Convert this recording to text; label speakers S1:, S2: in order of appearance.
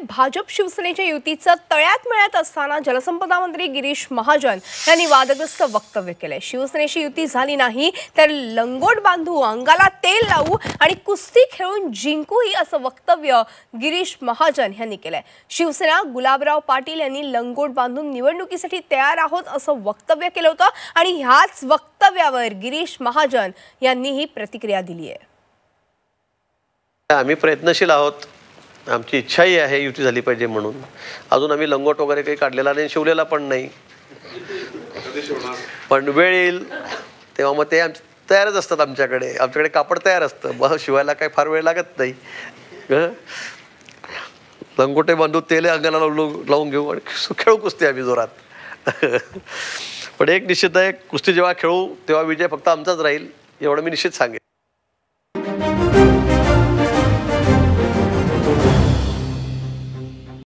S1: भाजप शिवसेनेच्या युतीचं तळ्यात मिळत असताना जलसंपदा मंत्री गिरीश महाजन यांनी वादग्रस्त वक्तव्य केलंय. शिवसेनेशी युती झाली नाही तर लंगोट बांधू अंगाला तेल लावू आणि कुस्ती खेळून जिंकूही असं वक्तव्य गिरीश महाजन यांनी केलंय. शिवसेना गुलाबराव पाटील यांनी लंगोट बांधून निवडणुकीसाठी तयार आहोत असं वक्तव्य केलं होतं आणि ह्याच वक्तव्यावर गिरीश महाजन यांनी ही प्रतिक्रिया दिली आहे
S2: आम्ही प्रयत्नशील आहोत. आमची इच्छाही आहे युती झाली पाहिजे म्हणून. अजून आम्ही लंगोट वगैरे काही काढलेला नाही शिवलेला पण नाही. पण वेळ येईल तेव्हा मग ते आमचे तयारच असतात आमच्याकडे. आमच्याकडे कापड तयार असतं. बस शिवायला काही फार वेळ लागत नाही. हं? लंगोटे बांधू तेले अंगाला लावलू लावून घेऊ आणि खेळू कुस्ती आम्ही जोरात. पण एक निश्चित आहे कुस्ती जेव्हा खेळू तेव्हा विजय फक्त आमचाच राहील एवढं मी निश्चित सांगेन.